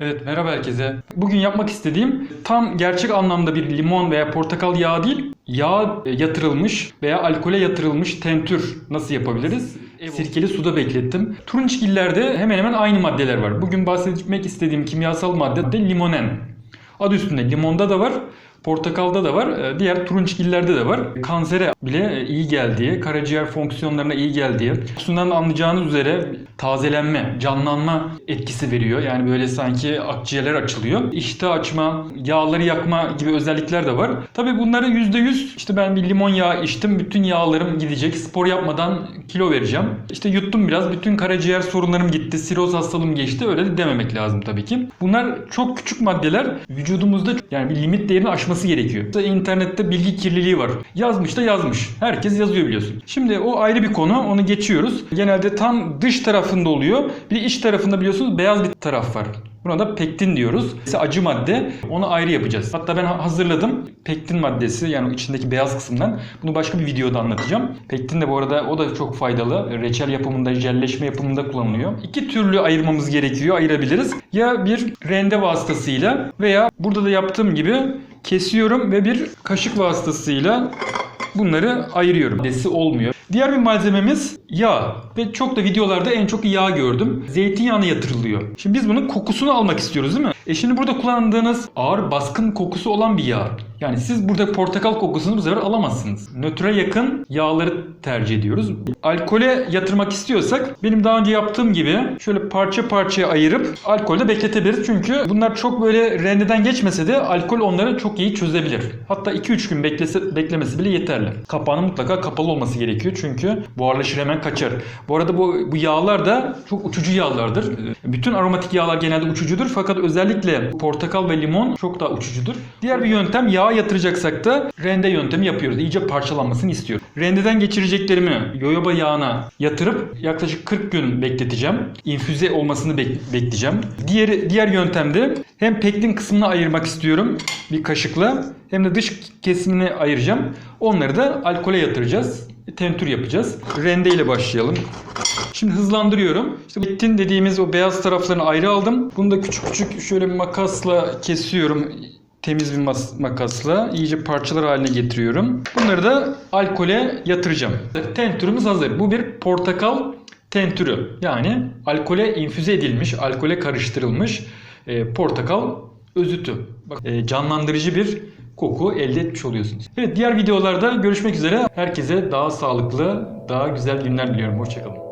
Evet merhaba herkese. Bugün yapmak istediğim tam gerçek anlamda bir limon veya portakal yağı değil, yağ yatırılmış veya alkole yatırılmış tentür nasıl yapabiliriz? Sirkeli suda beklettim. Turunçgillerde hemen hemen aynı maddeler var. Bugün bahsetmek istediğim kimyasal madde de limonen. Adı üstünde limonda da var, portakalda da var, e, diğer turunçgillerde de var. Kansere bile e, iyi geldiği, karaciğer fonksiyonlarına iyi geldiği, kokusundan anlayacağınız üzere tazelenme, canlanma etkisi veriyor. Yani böyle sanki akciğerler açılıyor. İştah açma, yağları yakma gibi özellikler de var. Tabii bunları %100 işte ben bir limon yağı içtim, bütün yağlarım gidecek. Spor yapmadan kilo vereceğim. İşte yuttum biraz, bütün karaciğer sorunlarım gitti, siroz hastalığım geçti. Öyle de dememek lazım tabii ki. Bunlar çok küçük maddeler. Vücudumuzda yani bir limit değerini aşması gerekiyor. İşte internette bilgi kirliliği var. Yazmış da yazmış. Herkes yazıyor biliyorsun. Şimdi o ayrı bir konu. Onu geçiyoruz. Genelde tam dış tarafında oluyor. Bir de iç tarafında biliyorsunuz beyaz bir taraf var. Buna da pektin diyoruz. İşte acı madde. Onu ayrı yapacağız. Hatta ben hazırladım. Pektin maddesi yani içindeki beyaz kısımdan. Bunu başka bir videoda anlatacağım. Pektin de bu arada o da çok faydalı. Reçel yapımında, jelleşme yapımında kullanılıyor. İki türlü ayırmamız gerekiyor. Ayırabiliriz. Ya bir rende vasıtasıyla veya burada da yaptığım gibi kesiyorum ve bir kaşık vasıtasıyla bunları ayırıyorum. Desi olmuyor. Diğer bir malzememiz yağ. Ve çok da videolarda en çok yağ gördüm. Zeytinyağına yatırılıyor. Şimdi biz bunun kokusunu almak istiyoruz değil mi? E şimdi burada kullandığınız ağır baskın kokusu olan bir yağ. Yani siz burada portakal kokusunu bu sefer alamazsınız. Nötre yakın yağları tercih ediyoruz. Alkole yatırmak istiyorsak benim daha önce yaptığım gibi şöyle parça parçaya ayırıp alkolde bekletebiliriz. Çünkü bunlar çok böyle rendeden geçmese de alkol onları çok iyi çözebilir. Hatta 2-3 gün beklese, beklemesi bile yeterli. Kapağının mutlaka kapalı olması gerekiyor çünkü buharlaşır hemen kaçar. Bu arada bu, bu yağlar da çok uçucu yağlardır. Bütün aromatik yağlar genelde uçucudur fakat özellikle portakal ve limon çok daha uçucudur. Diğer bir yöntem yağa yatıracaksak da rende yöntemi yapıyoruz. İyice parçalanmasını istiyorum. Rendeden geçireceklerimi yoyoba yağına yatırıp yaklaşık 40 gün bekleteceğim. İnfüze olmasını bek- bekleyeceğim. Diğer diğer yöntemde hem pektin kısmını ayırmak istiyorum bir kaşıkla hem de dış kesimini ayıracağım. Onları da alkole yatıracağız. Tentür yapacağız. Rende ile başlayalım. Şimdi hızlandırıyorum. İşte pektin dediğimiz o beyaz taraflarını ayrı aldım. Bunu da küçük küçük şöyle makasla kesiyorum temiz bir makasla iyice parçalar haline getiriyorum. Bunları da alkole yatıracağım. Tentürümüz hazır. Bu bir portakal tentürü. Yani alkole infüze edilmiş, alkole karıştırılmış e, portakal özütü. Bak, e, canlandırıcı bir koku elde etmiş oluyorsunuz. Evet diğer videolarda görüşmek üzere. Herkese daha sağlıklı, daha güzel günler diliyorum. Hoşçakalın.